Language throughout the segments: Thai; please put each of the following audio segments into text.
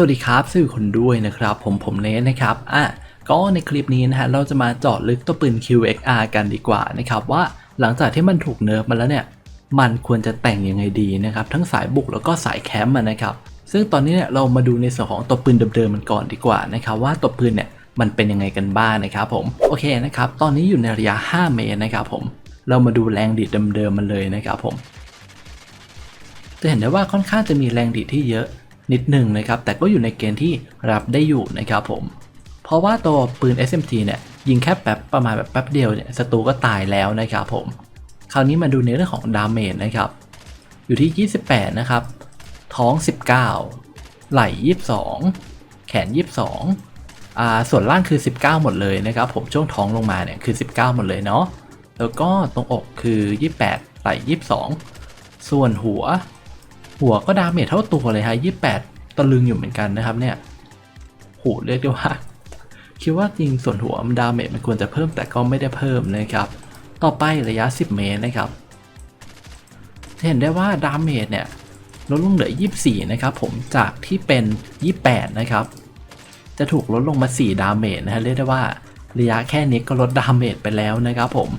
สวัสดีครับสวัสดีคนด้วยนะครับ ผมผมเนสนะครับอะก็ในคลิปนี้นะฮะเราจะมาเจาะลึกตัวปืน QXR กันดีกว่านะครับว่าหลังจากที่มันถูกเนิร์ฟมาแล้วเนี่ย มันควรจะแต่งยังไงดีนะครับ ทั้งสายบุกแล้วก็สายแคมป์นะครับ ซึ่งตอนนี้เนี่ยเรามาดูในส่วนของตัวปืนเดิมๆมันก่อนดีกว่านะครับ ว่าตัวปืนเนี่ยมันเป็นยังไงกันบ้างนะครับผมโอเคนะครับตอนนี้อยู่ในระยะ 5 เมตรนะครับผมเรามาดูแรงดีดเดิมๆมันเลยนะครับผมจะเห็นได้ว่าค่อนข้างจะมีแรงดีดที่เยอะ นิดหนึ่งนะครับ แต่ก็อยู่ในเกณฑ์ที่รับได้อยู่นะครับผม เพราะว่าตัวปืน SMG เนี่ยยิงแค่แป๊บประมาณแบบแป๊บเดียวเนี่ยศัตรูก็ตายแล้วนะครับผม คราวนี้มาดูในเรื่องของดาเมจนะครับ อยู่ที่ 28 นะครับ ท้อง 19 ไหล่ 22 แขน 22อ่าส่วนล่างคือ 19 หมดเลยนะครับ ผมช่วงท้องลงมาเนี่ยคือ 19 หมดเลยเนาะแล้วก็ตรงอกคือ 28 ไหล่ 22 ส่วนหัว หัวก็ดาเมจเท่าตัวเลยฮะ28ตะลึงอยู่เหมือนกันนะครับเนี่ยโหเรียกได้ว่า คิดว่าจริงส่วนหัวมันดาเมจมันควรจะเพิ่มแต่ก็ไม่ได้เพิ่มนะครับ ต่อไประยะ 10 เมตรนะครับ เห็นได้ว่าดาเมจเนี่ยลดลงเหลือ 24 นะครับ ผมจากที่เป็น 28 นะครับ จะถูกลดลงมา 4 ดาเมจนะฮะเรียกได้ว่าระยะแค่นี้ก็ลดดาเมจไปแล้วนะครับผม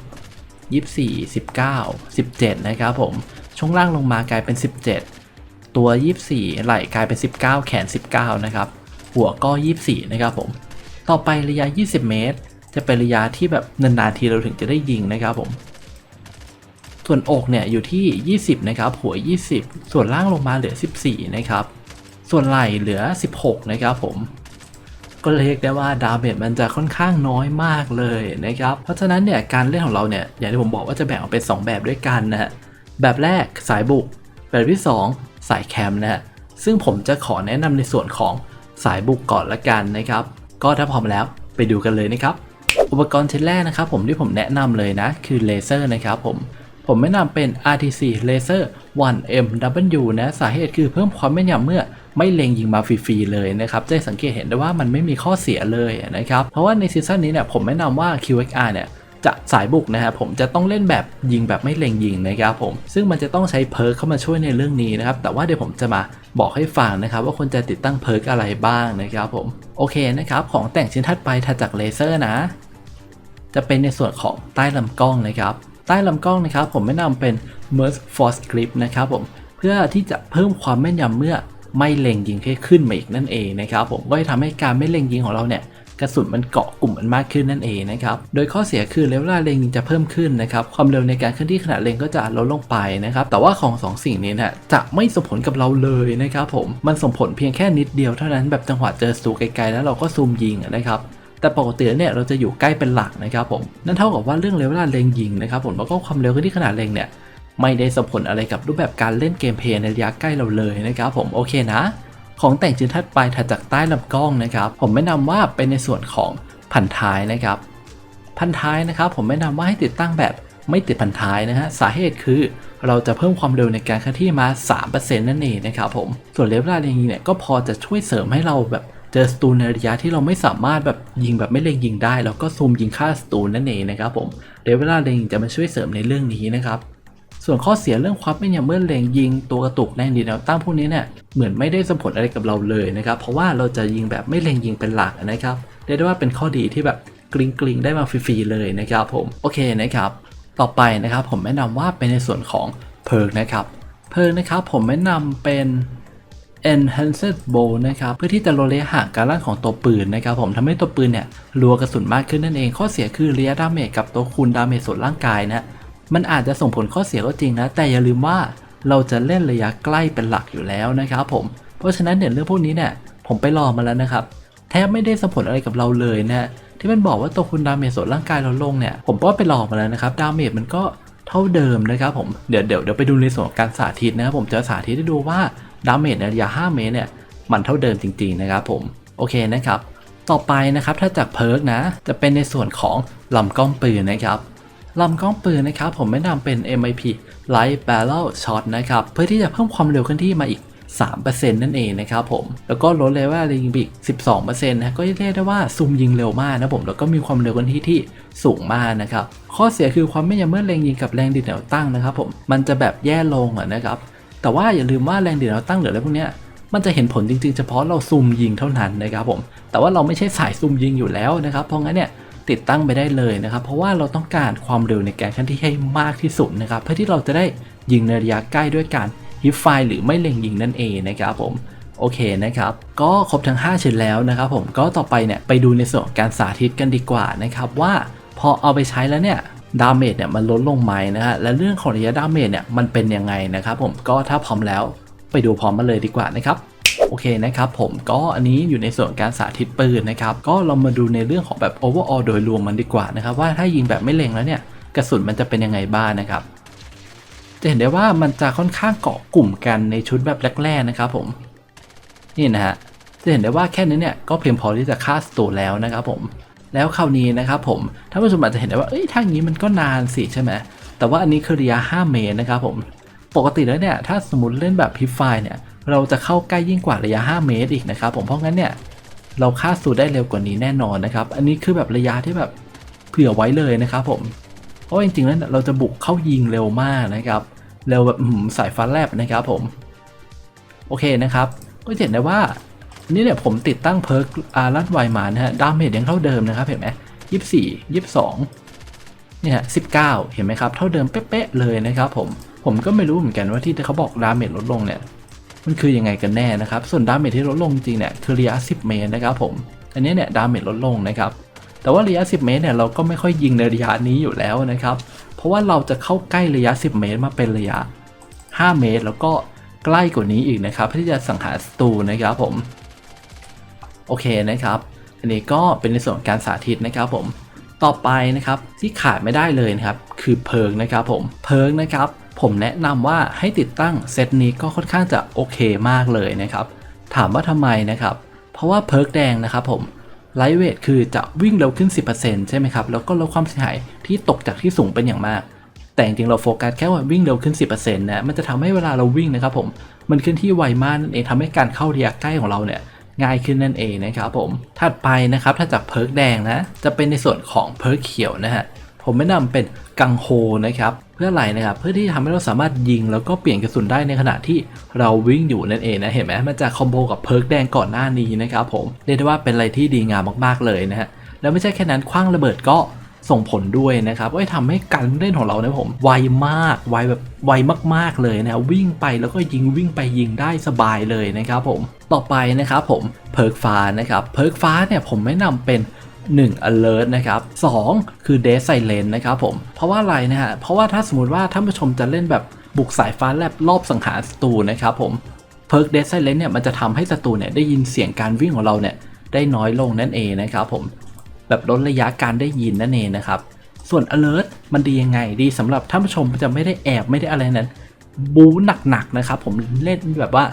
24 19 17 นะครับผม ช่วงล่างลงมากลายเป็น 17 ตัว 24 ไหล่กลายเป็น 19 แขน 19 นะครับ หัวก็ 24 นะครับผม ต่อไประยะ 20 เมตร จะเป็นระยะที่แบบนานๆทีเราถึงจะได้ยิงนะครับผม ส่วนอกเนี่ยอยู่ที่ 20 นะครับ หัว 20 ส่วนล่างลงมาเหลือ 14 นะครับ ส่วนไหล่เหลือ 16 นะครับผมก็เรียกได้ว่าดาเมจมันจะค่อนข้างน้อยมากเลยนะครับ เพราะฉะนั้นเนี่ยการเล่นของเราเนี่ยอย่างที่ผมบอกว่าจะแบ่งออกเป็น 2 แบบด้วยกันนะฮะแบบแรกสายบุก แบบที่ 2 สายแคมป์นะฮะซึ่งผมจะขอแนะนำในส่วนของสายบุกก่อนละกันนะครับ ก็ถ้าพร้อมแล้วไปดูกันเลยนะครับ อุปกรณ์ชิ้นแรกนะครับ ผมที่ผมแนะนำเลยนะ คือเลเซอร์นะครับผมผมแนะนำเป็น RTC Laser 1MW นะ สาเหตุคือเพิ่มความแม่นยำเมื่อไม่เล็งยิงมาฟรีๆเลยนะครับ จะสังเกตเห็นได้ว่ามันไม่มีข้อเสียเลยนะครับ เพราะว่าในซีซั่นนี้เนี่ยผมแนะนำว่า QXR เนี่ย จะสายบุกนะครับผมจะต้องเล่นแบบยิงแบบไม่เล็งยิงนะครับผม ซึ่งมันจะต้องใช้เพิร์กเข้ามาช่วยในเรื่องนี้นะครับ แต่ว่าเดี๋ยวผมจะมาบอกให้ฟังนะครับ ว่าควรจะติดตั้งเพิร์กอะไรบ้างนะครับผม โอเคนะครับ ของแต่งชิ้นถัดไปถัดจากเลเซอร์นะ จะเป็นในส่วนของใต้ลำกล้องนะครับ ใต้ลำกล้องนะครับ ผมแนะนำเป็น Merge Force Grip นะครับผม เพื่อที่จะเพิ่มความแม่นยำเมื่อไม่เล็งยิงให้ขึ้นมาอีกนั่นเองนะครับผม ก็จะทำให้การไม่เล็งยิงของเราเนี่ย กระสุนมันเกาะกลุ่มมันมากขึ้นนั่นเองนะครับ โดยข้อเสียคือเลเวลาเล็งยิงจะเพิ่มขึ้นนะครับ ความเร็วในการเคลื่อนที่ขณะเล็งก็จะลดลงไปนะครับ แต่ว่าของสองสิ่งนี้นะจะไม่ส่งผลกับเราเลยนะครับผม มันส่งผลเพียงแค่นิดเดียวเท่านั้นแบบจังหวะเจอศัตรูไกลๆแล้วเราก็ซูมยิงนะครับแต่ปกติเนี่ยเราจะอยู่ใกล้เป็นหลักนะครับผม นั่นเท่ากับว่าเรื่องเลเวลาเล็งยิงนะครับผมแล้วก็ความเร็วที่ขนาดเล็งเนี่ยไม่ได้ส่งผลอะไรกับรูปแบบการเล่นเกมเพลย์ในระยะใกล้เราเลยนะครับผมโอเคนะ ของแต่งชิ้นถัดไปถัดจากใต้ลำกล้องนะครับ ผมแนะนำว่าเป็นในส่วนของพันท้ายนะครับ พันท้ายนะครับ ผมแนะนำว่าให้ติดตั้งแบบไม่ติดพันท้ายนะฮะสาเหตุคือเราจะเพิ่มความเร็วในการเคลื่อนที่มา 3%นั่นเองนะครับผมส่วนเลเวลาเล็งยิงเนี่ยก็พอจะช่วยเสริมให้เราแบบเจอสตูในระยะที่เราไม่สามารถแบบยิงแบบไม่เล็งยิงได้ แล้วก็ซูมยิงฆ่าสตูนั่นเองนะครับผมเลเวลาเล็งยิงจะมาช่วยเสริมในเรื่องนี้นะครับ ส่วนข้อเสียเรื่องความไม่นยำเมื่อเล็งยิงตัวกระตุกแรงดีแนวตั้งพวกนี้เนี่ยเหมือนไม่ได้ส่งผลอะไรกับเราเลยนะครับ เพราะว่าเราจะยิงแบบไม่เล็งยิงเป็นหลักนะครับเรียกได้ว่าเป็นข้อดีที่แบบกริงกริงๆได้มาฟรีๆเลยนะครับผมโอเคนะครับ ต่อไปนะครับผมแนะนำว่าเป็นในส่วนของเพิร์กนะครับเพิร์กนะครับผมแนะนำเป็น enhanced bow นะครับเพื่อที่จะลดระยะห่างการลั่นของตัวปืนนะครับผมทำให้ตัวปืนเนี่ยรัวกระสุนมากขึ้นนั่นเองข้อเสียคือระยะดาเมจกับตัวคูณดาเมจส่วนร่างกายนะ มันอาจจะส่งผลข้อเสียก็จริงนะ แต่อย่าลืมว่าเราจะเล่นระยะใกล้เป็นหลักอยู่แล้วนะครับผม เพราะฉะนั้นเนี่ยเรื่องพวกนี้เนี่ยผมไปลองมาแล้วนะครับ แทบไม่ได้ส่งผลอะไรกับเราเลยนะที่มันบอกว่าตัวคุณดาเมจส่วนร่างกายเราลงเนี่ยผมก็ไปลองมาแล้วนะครับดาเมจมันก็เท่าเดิมนะครับผมเดี๋ยวเดี๋ยวเดี๋ยวไปดูในส่วนของการสาธิตนะครับผมจะสาธิตให้ดูว่าดาเมจในระยะ5เมตรเนี่ยมันเท่าเดิมจริง ๆนะครับผมโอเคนะครับ ต่อไปนะครับถ้าจากเพิร์กนะจะเป็นในส่วนของลำกล้องปืนนะครับ ลำกล้องปืนนะครับผมแนะนำเป็น MIP Light Barrel Shot นะครับเพื่อที่จะเพิ่มความเร็วเคลื่อนที่มาอีก 3%นั่นเองนะครับผม แล้วก็ลดเลเวลเลยิงบิก 12%นะก็เรียกได้ว่าซูมยิงเร็วมากนะผมแล้วก็มีความเร็วเคลื่อนที่ที่สูงมากนะครับ ข้อเสียคือความไม่ยำเมื่อเล็งยิงกับแรงดีดแนวตั้งนะครับผมมันจะแบบแย่ลงนะครับ แต่ว่าอย่าลืมว่าแรงดีดแนวตั้งหรืออะไรพวกเนี้ยมันจะเห็นผลจริงๆ เฉพาะเราซูมยิงเท่านั้นนะครับผม แต่ว่าเราไม่ใช่สายซูมยิงอยู่แล้วนะครับ เพราะงั้นเนี่ย ติดตั้งไปได้เลยนะครับ เพราะว่าเราต้องการความเร็วในการเคลื่อนที่ให้มากที่สุดนะครับ เพื่อที่เราจะได้ยิงในระยะใกล้ด้วยการฮิปไฟหรือไม่เล็งยิงนั่นเองนะครับผมโอเคนะครับ ก็ครบทั้ง 5 ชิ้นแล้วนะครับผมก็ต่อไปเนี่ยไปดูในส่วนการสาธิตกันดีกว่านะครับว่าพอเอาไปใช้แล้วเนี่ยดาเมจเนี่ยมันลดลงไหมนะฮะและเรื่องของระยะดาเมจเนี่ยมันเป็นยังไงนะครับผมก็ถ้าพร้อมแล้วไปดูพร้อมมาเลยดีกว่านะครับ โอเคนะครับผมก็อันนี้อยู่ในส่วนการสาธิตปืนนะครับก็เรามาดูในเรื่องของแบบ overall โดยรวมมันดีกว่านะครับว่าถ้ายิงแบบไม่เล็งแล้วเนี่ยกระสุนมันจะเป็นยังไงบ้างนะครับ จะเห็นได้ว่ามันจะค่อนข้างเกาะกลุ่มกันในชุดแบบแรกๆนะครับผมนี่นะฮะจะเห็นได้ว่าแค่นี้เนี่ยก็เพียงพอที่จะฆ่าศัตรูแล้วนะครับผมแล้วคราวนี้นะครับผมท่านผู้ชมอาจจะเห็นได้ว่าเอ้ยถ้าอย่างนี้มันก็นานสิใช่ไหมแต่ว่าอันนี้คือระยะ 5 เมตรนะครับผมปกติแล้วเนี่ยถ้าสมมติเล่นแบบพิฟไฟเนี่ย เราจะเข้าใกล้ยิ่งกว่าระยะ 5 เมตรอีกนะครับผมเพราะงั้นเนี่ยเราฆ่าสูตรได้เร็วกว่านี้แน่นอนนะครับ อันนี้คือแบบระยะที่แบบเผื่อไว้เลยนะครับผมเพราะจริงๆแล้วเนี่ยเราจะบุกเข้ายิงเร็วมากนะครับเร็วแบบสายฟ้าแลบนะครับผมโอเคนะครับ ก็เห็นได้ว่าอันนี้เนี่ยผมติดตั้งเพิร์กอารัดไวมานะฮะดาเมจยังเท่าเดิมนะครับเห็นไหมยี่สี่ยี่สองเนี่ยสิบเก้าเห็นไหมครับ เท่าเดิมเป๊ะๆเลยนะครับผมผมก็ไม่รู้เหมือนกันว่าที่เขาบอกดาเมจลดลงเนี่ย มันคือยังไงกันแน่นะครับ ส่วนดาเมจที่ลดลงจริงเนี่ยคือระยะ 10 เมตรนะครับผม อันนี้เนี่ยดาเมจลดลงนะครับ แต่ว่าระยะ 10 เมตรเนี่ยเราก็ไม่ค่อยยิงในระยะนี้อยู่แล้วนะครับ เพราะว่าเราจะเข้าใกล้ระยะ 10 เมตรมาเป็นระยะ 5 เมตร แล้วก็ใกล้กว่านี้อีกนะครับเพื่อที่จะสังหารศัตรูนะครับผม โอเคนะครับ อันนี้ก็เป็นในส่วนการสาธิตนะครับผม ต่อไปนะครับที่ขาดไม่ได้เลยนะครับคือเพิร์กนะครับผม เพิร์กนะครับ ผมแนะนำว่าให้ติดตั้งเซตนี้ก็ค่อนข้างจะโอเคมากเลยนะครับ ถามว่าทำไมนะครับ เพราะว่าเพิร์กแดงนะครับผมไลท์เวทคือจะวิ่งเร็วขึ้น 10%ใช่ไหมครับ แล้วก็ลดความเสียหายที่ตกจากที่สูงเป็นอย่างมาก แต่จริงๆเราโฟกัสแค่ว่าวิ่งเร็วขึ้น 10%นะมันจะทำให้เวลาเราวิ่งนะครับผมมันขึ้นที่ไวมากนั่นเองทำให้การเข้าระยะใกล้ของเราเนี่ยง่ายขึ้นนั่นเองนะครับผมถัดไปนะครับถ้าจากเพิร์กแดงนะจะเป็นในส่วนของเพิร์กเขียวนะฮะผมแนะนำเป็นกังโฮนะครับ พื่ออะไรนะครับเพื่อที่จะทำให้เราสามารถยิงแล้วก็เปลี่ยนกระสุนได้ในขณะที่เราวิ่งอยู่นั่นเองนะเห็นไหมมันจะคอมโบกับเพิร์กแดงก่อนหน้านี้นะครับผมเรียกได้ว่าเป็นอะไรที่ดีงามมากๆเลยนะฮะแล้วไม่ใช่แค่นั้นคว้างระเบิดก็ส่งผลด้วยนะครับว่าทำให้การเล่นของเราเนี่ยผมไวมากไวแบบไวมากๆเลยนะวิ่งไปแล้วก็ยิงวิ่งไปยิงได้สบายเลยนะครับผมต่อไปนะครับผมเพิร์กฟ้านะครับเพิร์กฟ้าเนี่ยผมไม่นำเป็น 1 alert นะครับ 2 คือ dead silent นะครับผม เพราะว่าอะไรนะฮะ เพราะว่าถ้าสมมติว่าท่านผู้ชมจะเล่นแบบบุกสายฟ้าแลบรอบสังหารศัตรูนะครับผมเพิร์ก dead silent เนี่ยมันจะทำให้ศัตรูเนี่ยได้ยินเสียงการวิ่งของเราเนี่ยได้น้อยลงนั่นเองนะครับผมแบบลดระยะการได้ยินนั่นเองนะครับ ส่วน alert มันดียังไงดีสำหรับท่านผู้ชมจะไม่ได้แอบไม่ได้อะไรนั้น บูหนักๆนะครับผมเล่นแบบว่า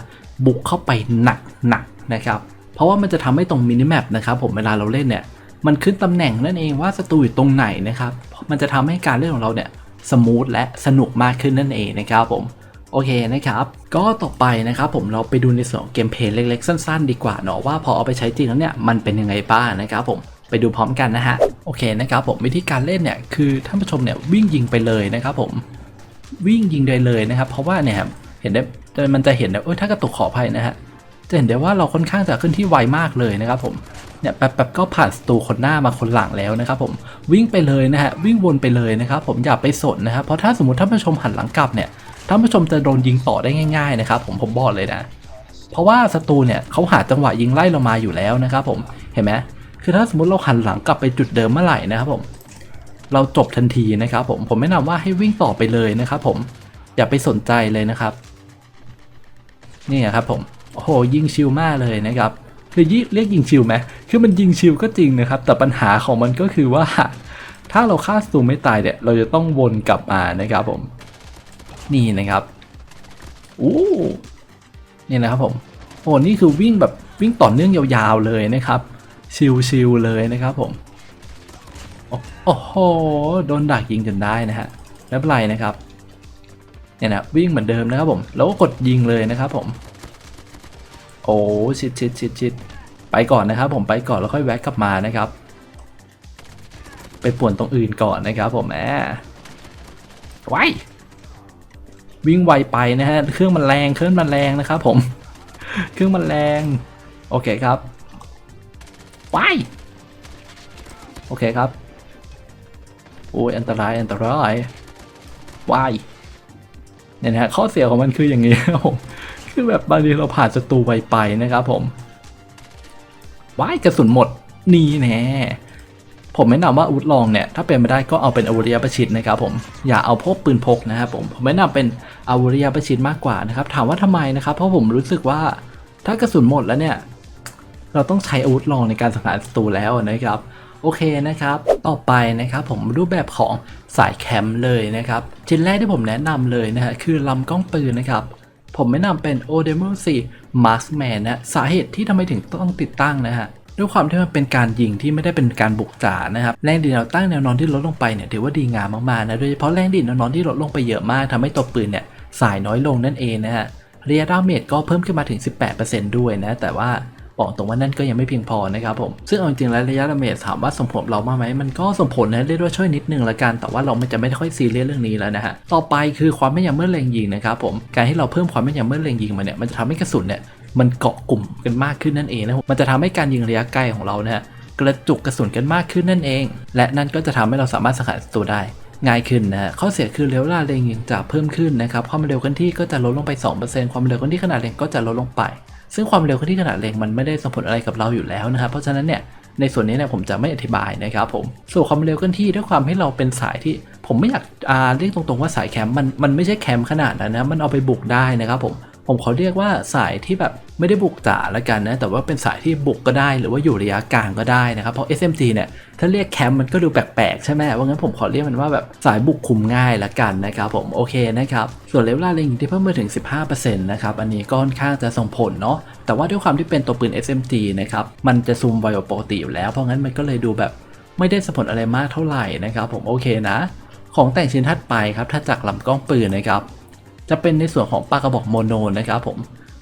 บุกเข้าไปหนักๆนะครับ เพราะว่ามันจะทำให้ตรงมินิแมปนะครับผมเวลาเราเล่นเนี่ย มันขึ้นตำแหน่งนั่นเองว่าศัตรูอยู่ตรงไหนนะครับ มันจะทำให้การเล่นของเราเนี่ยสมูทและสนุกมากขึ้นนั่นเองนะครับผมโอเคนะครับ ก็ต่อไปนะครับผมเราไปดูในส่วนของเกมเพลย์เล็กๆ สั้นๆ ดีกว่าเนาะว่าพอเอาไปใช้จริงแล้วเนี่ยมันเป็นยังไงบ้างนะครับผมไปดูพร้อมกันนะฮะโอเคนะครับผมวิธีการเล่นเนี่ยคือท่านผู้ชมเนี่ยวิ่งยิงไปเลยนะครับผมวิ่งยิงได้เลยนะครับ เพราะว่าเนี่ยครับเห็นได้มันจะเห็นนะเอ้ยถ้ากระตุกขออภัยนะฮะจะเห็นได้ว่าเราค่อนข้างจะขึ้นที่ไวมากเลยนะครับผม เนี่ยแป๊บๆก็ผ่านศัตรูคนหน้ามาคนหลังแล้วนะครับผมวิ่งไปเลยนะฮะวิ่งวนไปเลยนะครับผมอย่าไปสนนะครับเพราะถ้าสมมติท่านผู้ชมหันหลังกลับเนี่ยท่านผู้ชมจะโดนยิงต่อได้ง่าย ๆนะครับ ผมผมบอกเลยนะ เพราะว่าศัตรูเนี่ยเขาหาจังหวะยิงไล่เรามาอยู่แล้วนะครับผมเห็นไหมคือถ้าสมมติเราหันหลังกลับไปจุดเดิมเมื่อไหร่นะครับผมเราจบทันทีนะครับผมผมแนะนำว่าให้วิ่งต่อไปเลยนะครับผมอย่าไปสนใจเลยนะครับ นี่ครับผมโอ้โหยิงชิลมากเลยนะครับ คือยิเรียกยิงชิลไหมคือมันยิงชิลก็จริงนะครับ แต่ปัญหาของมันก็คือว่า ถ้าเราฆ่าศัตรูไม่ตายเนี่ย เราจะต้องวนกลับมานะครับผม นี่นะครับอู้นี่นะครับผมโอ้นี่คือวิ่งแบบวิ่งต่อเนื่องยาวๆเลยนะครับ ชิลๆเลยนะครับผมโอ้โหโดนดักยิงจนได้นะฮะไม่เป็นไรนะครับเนี่ยนะวิ่งเหมือนเดิมนะครับผม แล้วก็กดยิงเลยนะครับผม โอ้ชิดชิดชิดชิดไปก่อนนะครับ ผมไปก่อนแล้วค่อยแวะกลับมานะครับ ไปป่วนตรงอื่นก่อนนะครับผมแหมไว้วิ่งไวไปนะฮะเครื่องมันแรงเครื่องมันแรงนะครับผม เครื่องมันแรง โอเคครับวายโอเคครับโอ้ยอันตรายอันตรายวายเนี่ยนะฮะข้อเสียของมันคืออย่างนี้ครับผม คือแบบบางทีเราผ่านศัตรูไวไปนะครับผมว้ายกระสุนหมดนี่แน่ผมแนะนำว่าอาวุธลองเนี่ยถ้าเป็นไม่ได้ก็เอาเป็นอาวุธระยะประชิดนะครับผมอย่าเอาพวกปืนพกนะครับผมผมแนะนำเป็นอาวุธระยะประชิดมากกว่านะครับ ถามว่าทำไมนะครับ เพราะผมรู้สึกว่าถ้ากระสุนหมดแล้วเนี่ยเราต้องใช้อาวุธลองในการสังหารศัตรูแล้วนะครับโอเคนะครับต่อไปนะครับผมรูปแบบของสายแคมป์เลยนะครับชิ้นแรกที่ผมแนะนำเลยนะฮะคือลำกล้องปืนนะครับ ผมแนะนำเป็น o d e m o 4 Marksman นะสาเหตุที่ทำไมถึงต้องติดตั้งนะฮะด้วยความที่มันเป็นการยิงที่ไม่ได้เป็นการบุกจ๋านะครับแรงดีดแนวตั้งแนวนอนที่ลดลงไปเนี่ยถือว่าดีงามมากๆนะโดยเฉพาะแรงดีดแนวนอนที่ลดลงไปเยอะมากทำให้ตัวปืนเนี่ยสายน้อยลงนั่นเองนะฮะเรียดาเมจก็เพิ่มขึ้นมาถึง 18%ด้วยนะแต่ว่า บอกตรงว่านั่นก็ยังไม่เพียงพอนะครับผมซึ่งเอาจริงๆแล้วระยะดาเมจถามว่าส่งผลเรามากไหมมันก็ส่งผลนะเรียกว่าช่วยนิดนึงละกัน แต่ว่าเราไม่จะไม่ค่อยซีเรียสเรื่องนี้แล้วนะฮะต่อไปคือความแม่นยำเมื่อเล็งยิงนะครับผมการที่เราเพิ่มความแม่นยำเมื่อเล็งยิงมาเนี่ยมันจะทำให้กระสุนเนี่ยมันเกาะกลุ่มกันมากขึ้นนั่นเองนะมันจะทำให้การยิงระยะใกล้ของเรานะฮะกระจุกกระสุนกันมากขึ้นนั่นเอง และนั่นก็จะทำให้เราสามารถสังหารศัตรูได้ง่ายขึ้นนะฮะข้อเสียคือเร็วเวลาเล็งยิงจะเพิ่มขึ้นนะครับความเร็วเคลื่อนที่ก็จะลดลงไป 2%ความเร็วเคลื่อนที่ขนาดเล็งก็จะลดลงไป ซึ่งความเร็วเคลื่อนที่ขนาดเล็งมันไม่ได้ส่งผลอะไรกับเราอยู่แล้วนะครับ เพราะฉะนั้นเนี่ยในส่วนนี้เนี่ยผมจะไม่อธิบายนะครับผมส่วนความเร็วเคลื่อนที่ด้วยความให้เราเป็นสายที่ผมไม่อยากเรียกตรงๆว่าสายแคมป์มันมันไม่ใช่แคมป์ขนาดนั้นนะมันเอาไปบุกได้นะครับผม ผมขอเรียกว่าสายที่แบบไม่ได้บุกจ๋าละกันนะ แต่ว่าเป็นสายที่บุกก็ได้ หรือว่าอยู่ระยะกลางก็ได้นะครับ เพราะ SMG เนี่ยถ้าเรียกแคมป์มันก็ดูแปลกๆใช่ไหมว่างั้นผมขอเรียกมันว่าแบบสายบุกคุมง่ายละกันนะครับผมโอเคนะครับส่วนเลเวลาเล็งที่เพิ่มมาถึง 15%นะครับอันนี้ก็ค่อนข้างจะส่งผลเนาะแต่ว่าด้วยความที่เป็นตัวปืน SMG นะครับมันจะซูมไวกว่าปกติอยู่แล้ว เพราะงั้นมันก็เลยดูแบบไม่ได้ส่งผลอะไรมากเท่าไหร่นะครับผมโอเคนะ ของแต่งชิ้นถัดไปครับถ้าจากลำกล้องปืนนะครับ จะเป็นในส่วนของปากกระบอกโมโนนะครับผม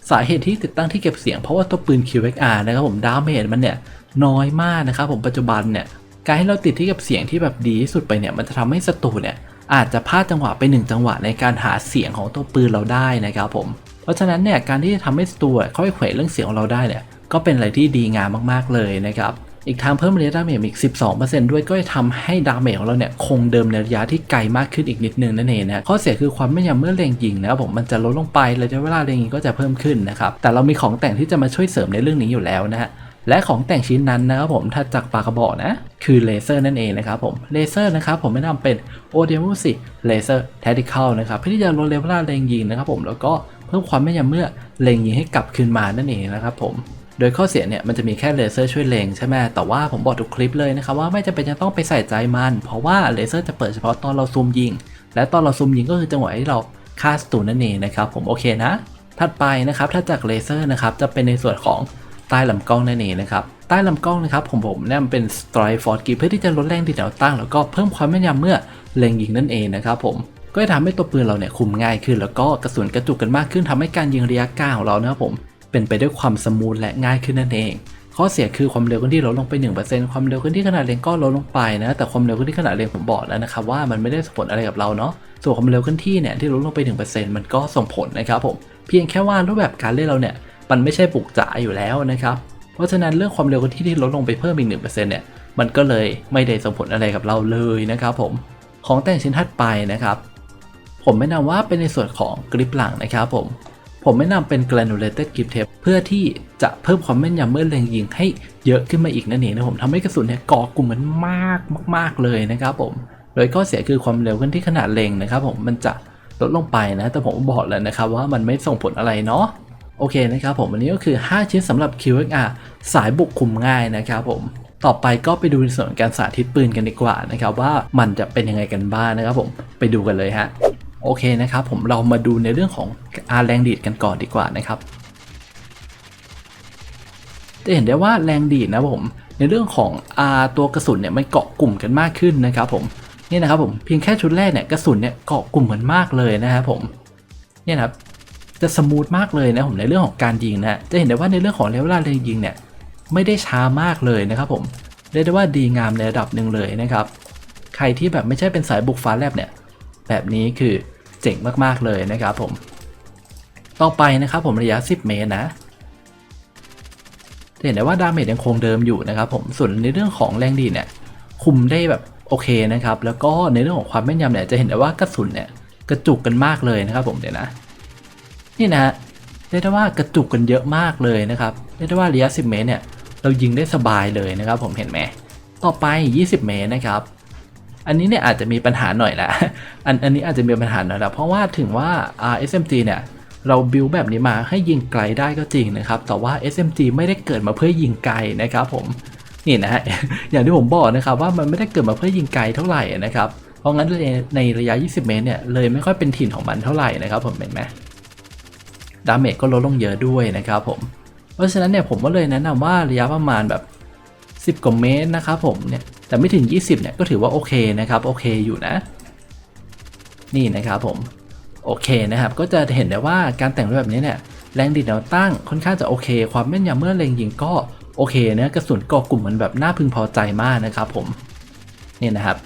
สาเหตุที่ติดตั้งที่เก็บเสียงเพราะว่าตัวปืน QXR นะครับผมดาเมจมันเนี่ยน้อยมากนะครับผมปัจจุบันเนี่ยการให้เราติดที่เก็บเสียงที่แบบดีที่สุดไปเนี่ยมันจะทำให้ศัตรูเนี่ยอาจจะพลาดจังหวะไปหนึ่งจังหวะในการหาเสียงของตัวปืนเราได้นะครับผมเพราะฉะนั้นเนี่ยการที่จะทำให้ศัตรูอะค่อยเขวเรื่องเสียงของเราได้เนี่ยก็เป็นอะไรที่ดีงามมากๆเลยนะครับ อีกทางเพิ่มระยะดาเมจอีก 12%ด้วยก็จะทำให้ดาเมจของเราเนี่ยคงเดิมในระยะที่ไกลมากขึ้นอีกนิดนึงนั่นเองนะข้อเสียคือความแม่นยำเมื่อเล็งยิงนะครับผมมันจะลดลงไประยะเวลาเล็งยิงก็จะเพิ่มขึ้นนะครับแต่เรามีของแต่งที่จะมาช่วยเสริมในเรื่องนี้อยู่แล้วนะฮะและของแต่งชิ้นนั้นนะครับผมถ้าจากปากกระบอกนะ คือเลเซอร์นั่นเองนะครับผมเลเซอร์นะครับผมแนะนำเป็น o d e m o 10 Laser Tactical นะครับเพื่อที่จะลดระยะเวลาเล็งยิงนะครับผมแล้วก็เพิ่มความแม่นยำเมื่อเล็งยิงให้กลับคืนมานั่นเองนะครับผม โดยข้อเสียเนี่ยมันจะมีแค่เลเซอร์ช่วยเล็งใช่ไหมแต่ว่าผมบอกทุกคลิปเลยนะครับว่าไม่จำเป็นจะต้องไปใส่ใจมัน เพราะว่าเลเซอร์จะเปิดเฉพาะตอนเราซูมยิง และตอนเราซูมยิงก็คือจังหวะที่เราฆ่าศัตรูนั่นเองนะครับผมโอเคนะ ถัดไปนะครับถ้าจากเลเซอร์นะครับจะเป็นในส่วนของใต้ลำกล้องนั่นเองนะครับใต้ลำกล้องนะครับผมผมเนี่ยมันเป็น Strike Force Grip เพื่อที่จะลดแรงดีดแนวตั้งแล้วก็เพิ่มความแม่นยำเมื่อเล็งยิงนั่นเองนะครับผมก็จะทำให้ตัวปืนเราเนี่ยคุมง่ายขึ้น แล้วก็กระสุนกระจุกกันมากขึ้นทำให้การยิงระยะกลของเรานะครับผม เป็นไปด้วยความสมูทและง่ายขึ้นนั่นเอง ข้อเสียคือความเร็วเคลื่อนที่ลดลงไป 1%ความเร็วเคลื่อนที่ขนาดเลนก็ลดลงไปนะ แต่ความเร็วเคลื่อนที่ขนาดเลนผมบอกแล้วนะครับว่ามันไม่ได้ส่งผลอะไรกับเราเนาะ ส่วนความเร็วเคลื่อนที่เนี่ยที่ลดลงไป 1%มันก็ส่งผลนะครับผม เพียงแค่ว่ารูปแบบการเล่นเราเนี่ยมันไม่ใช่ปลุกจ๋าอยู่แล้วนะครับ เพราะฉะนั้นเรื่องความเร็วเคลื่อนที่ที่ลดลงไปเพิ่มอีก 1%เนี่ย มันก็เลยไม่ได้ส่งผลอะไรกับเราเลยนะครับผม ของแต่งชิ้นถัดไปนะครับ ผมแนะนำว่าเป็นในส่วนของกริปหลังนะครับผม ผมแนะนำเป็น granulated grip tape เพื่อที่จะเพิ่มความแม่นยำเมื่อเล็งยิงให้เยอะขึ้นมาอีกนั่นเองนะผมทำให้กระสุนเนี่ยเกาะกลุ่มมันมากมาก ๆ เลยนะครับผม โดยข้อเสียคือความเร็วขึ้นที่ขนาดเล็งนะครับผมมันจะลดลงไปนะ แต่ผมบอกแล้วนะครับว่ามันไม่ส่งผลอะไรเนาะโอเคนะครับผมอันนี้ก็คือ 5 ชิ้นสำหรับ QXR สายบุกคุมง่ายนะครับผมต่อไปก็ไปดูในส่วนการสาธิตปืนกันดีกว่านะครับว่ามันจะเป็นยังไงกันบ้างนะครับผมไปดูกันเลยฮะ โอเคนะครับผมเรามาดูในเรื่องของอาแรงดีดกันก่อนดีกว่านะครับ จะเห็นได้ว่าแรงดีดนะผมในเรื่องของอาตัวกระสุนเนี่ยมันเกาะกลุ่มกันมากขึ้นนะครับผมนี่นะครับผมเพียงแค่ชุดแรกเนี่ยกระสุนเนี่ยเกาะกลุ่มกันมากเลยนะครับผมเนี่ยนะครับจะสมูทมากเลยนะผมในเรื่องของการยิงนะจะเห็นได้ว่าในเรื่องของระยะเวลาเล็งยิงเนี่ยไม่ได้ช้ามากเลยนะครับผมเรียกได้ว่าดีงามในระดับหนึ่งเลยนะครับ ใครที่แบบไม่ใช่เป็นสายบุกฟ้าแลบเนี่ยแบบนี้คือ เจ๋งมากๆเลยนะครับผม ต่อไปนะครับผมระยะ 10 เมตรนะจะเห็นได้ว่าดาเมจยังคงเดิมอยู่นะครับผมส่วนในเรื่องของแรงดีเนี่ยคุมได้แบบโอเคนะครับ แล้วก็ในเรื่องของความแม่นยำเนี่ยจะเห็นได้ว่ากระสุนเนี่ยกระจุกกันมากเลยนะครับผมเดี๋ยวนะ นี่นะฮะเรียกได้ว่ากระจุกกันเยอะมากเลยนะครับเรียกได้ว่าระยะ 10 เมตรเนี่ยเรายิงได้สบายเลยนะครับ ผมเห็นไหมต่อไป 20 เมตรนะครับ อันนี้เนี่ยอาจจะมีปัญหาหน่อยแหละอันอันนี้อาจจะมีปัญหาหน่อยละเพราะว่าถึงว่า SMG เนี่ยเราบิวแบบนี้มาให้ยิงไกลได้ก็จริงนะครับ แต่ว่า SMG ไม่ได้เกิดมาเพื่อยิงไกลนะครับผม นี่นะฮะ อย่างที่ผมบอกนะครับว่ามันไม่ได้เกิดมาเพื่อยิงไกลเท่าไหร่นะครับ เพราะงั้นในในระยะ 20 เมตรเนี่ยเลยไม่ค่อยเป็นถิ่นของมันเท่าไหร่นะครับผมเห็นไหมดาเมจก็ลดลงเยอะด้วยนะครับผม เพราะฉะนั้นเนี่ยผมก็เลยแนะนำว่าระยะประมาณแบบ 10 กว่าเมตรนะครับผมเนี่ยแต่ไม่ถึง 20เนี่ยก็ถือว่าโอเคนะครับโอเคอยู่นะ นี่นะครับผมโอเคนะครับ ก็จะเห็นได้ว่าการแต่งรูปแบบนี้เนี่ยแรงดีดแนวตั้งค่อนข้างจะโอเค ความแม่นยำเมื่อเล็งยิงก็โอเคนะกระสุนกาะกลุ่มมันแบบน่าพึงพอใจมากนะครับผมนี่นะครับ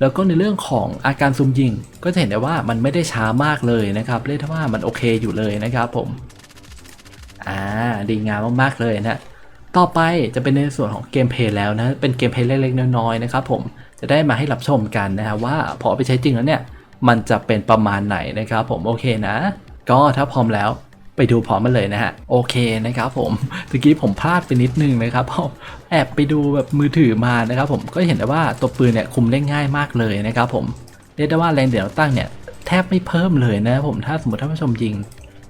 แล้วก็ในเรื่องของอาการซูมยิง ก็จะเห็นได้ว่ามันไม่ได้ช้ามากเลยนะครับเรียกว่ามันโอเคอยู่เลยนะครับผมอ่าดีงามมากๆเลยนะ ต่อไปจะเป็นในส่วนของเกมเพลย์แล้วนะ เป็นเกมเพลย์เล็กๆน้อยๆนะครับผมจะได้มาให้รับชมกันนะฮะว่าพอไปใช้จริงแล้วเนี่ย มันจะเป็นประมาณไหนนะครับผมโอเคนะ ก็ถ้าพร้อมแล้วไปดูพร้อมกันเลยนะฮะโอเคนะครับผมตะกี้ผมพลาดไปนิดนึงนะครับเพราะแอบไปดูแบบมือถือมานะครับผมก็เห็นได้ว่าตัวปืนเนี่ยคุมได้ง่ายมากเลยนะครับผมเรียกได้ว่าแรงเดี่ยวตั้งเนี่ยแทบไม่เพิ่มเลยนะครับผมถ้าสมมติท่านผู้ชมยิง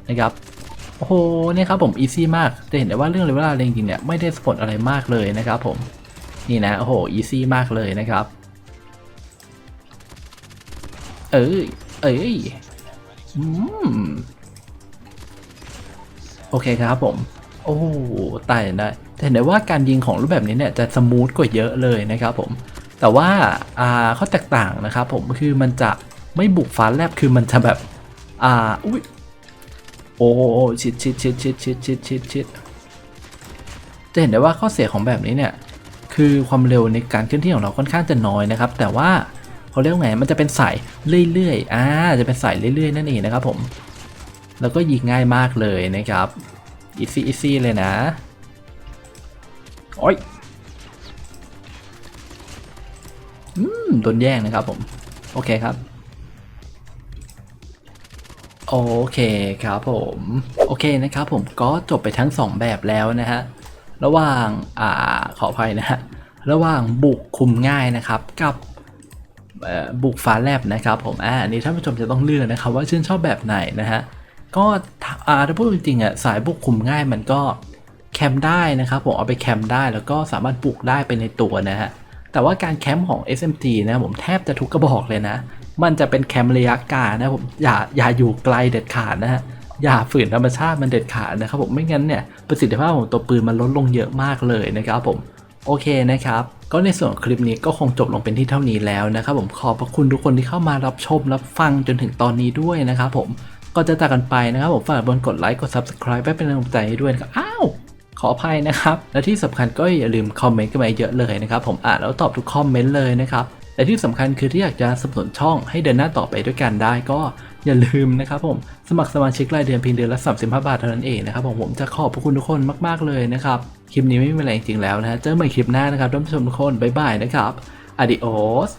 นะครับ โอ้โหเนี่ยครับผมอีซี่มากจะเห็นได้ว่าเรื่องเวลาเล็งจริงเนี่ยไม่ได้สปอตอะไรมากเลยนะครับผมนี่นะโอ้โหอีซี่มากเลยนะครับ เอ้ยเอ้ยอืมโอเคครับผม โอ้ตายได้แต่เห็นได้ว่าการยิงของรูปแบบนี้เนี่ยจะสมูทกว่าเยอะเลยนะครับผม แต่ว่าอ่าข้อแตกต่างนะครับผมคือมันจะไม่บุกฟ้าแลบคือมันจะแบบอ่าอุ้ย อ้ชิดชิดชิดชิดชิดชิดชิดชิดจะเห็นได้ว่าข้อเสียของแบบนี้เนี่ย คือความเร็วในการเคลื่อนที่ของเราค่อนข้างจะน้อยนะครับ แต่ว่าเขาเรียกไงมันจะเป็นสายเรื่อยๆอ่าจะเป็นสายเรื่อยๆนั่นเองนะครับผม แล้วก็ยิงง่ายมากเลยนะครับอีซี่อีซี่เลยนะโอ้ยอืมโดนแย่งนะครับผม โอเคครับ โอเคครับผม โอเคนะครับผมก็จบไปทั้ง 2 แบบแล้วนะฮะ ระหว่างอ่าขออภัยนะฮะ ระหว่างบุกคุมง่ายนะครับกับบุกฟ้าแลบนะครับผมอ่าอันนี้ท่านผู้ชมจะต้องเลือกนะครับว่าชื่นชอบแบบไหนนะฮะ ก็ถ้าอ่าถ้าพูดจริงๆอะสายบุกคุมง่ายมันก็แคมป์ได้นะครับผมเอาไปแคมป์ได้แล้วก็สามารถบุกได้ไปในตัวนะฮะ แต่ว่าการแคมป์ของ SMG นะผมแทบจะทุกกระบอกเลยนะ มันจะเป็นแคมป์ระยะกานะผมอย่าอย่าอยู่ไกลเด็ดขาดนะฮะอย่าฝืนธรรมชาติมันเด็ดขาดนะครับผมไม่งั้นเนี่ยประสิทธิภาพของตัวปืนมันลดลงเยอะมากเลยนะครับผมโอเคนะครับก็ในส่วนของคลิปนี้ก็คงจบลงเป็นที่เท่านี้แล้วนะครับผมขอบพระคุณทุกคนที่เข้ามารับชมรับฟังจนถึงตอนนี้ด้วยนะครับผมก็จะจากกันไปนะครับผมฝากบนกดไลค์กด subscribe ไว้เป็นกำลังใจให้ด้วยนะครับอ้าวขออภัยนะครับ และที่สำคัญก็อย่าลืมคอมเมนต์กันมาเยอะเลยนะครับ ผมอ่านแล้วตอบทุกคอมเมนต์เลยนะครับ แต่ที่สำคัญคือที่อยากจะสนับสนุนช่องให้เดินหน้าต่อไปด้วยกันได้ก็อย่าลืมนะครับผมสมัครสมาชิกรายเดือนเพียงเดือนละ 35 บาทเท่านั้นเองนะครับผมผมจะขอบพระคุณทุกคนมาก ๆ เลยนะครับ คลิปนี้ไม่มีอะไรจริงแล้วนะเจอกันใหม่คลิปหน้านะครับท่านผู้ชมทุกคนบ๊ายบายนะครับอดิโอส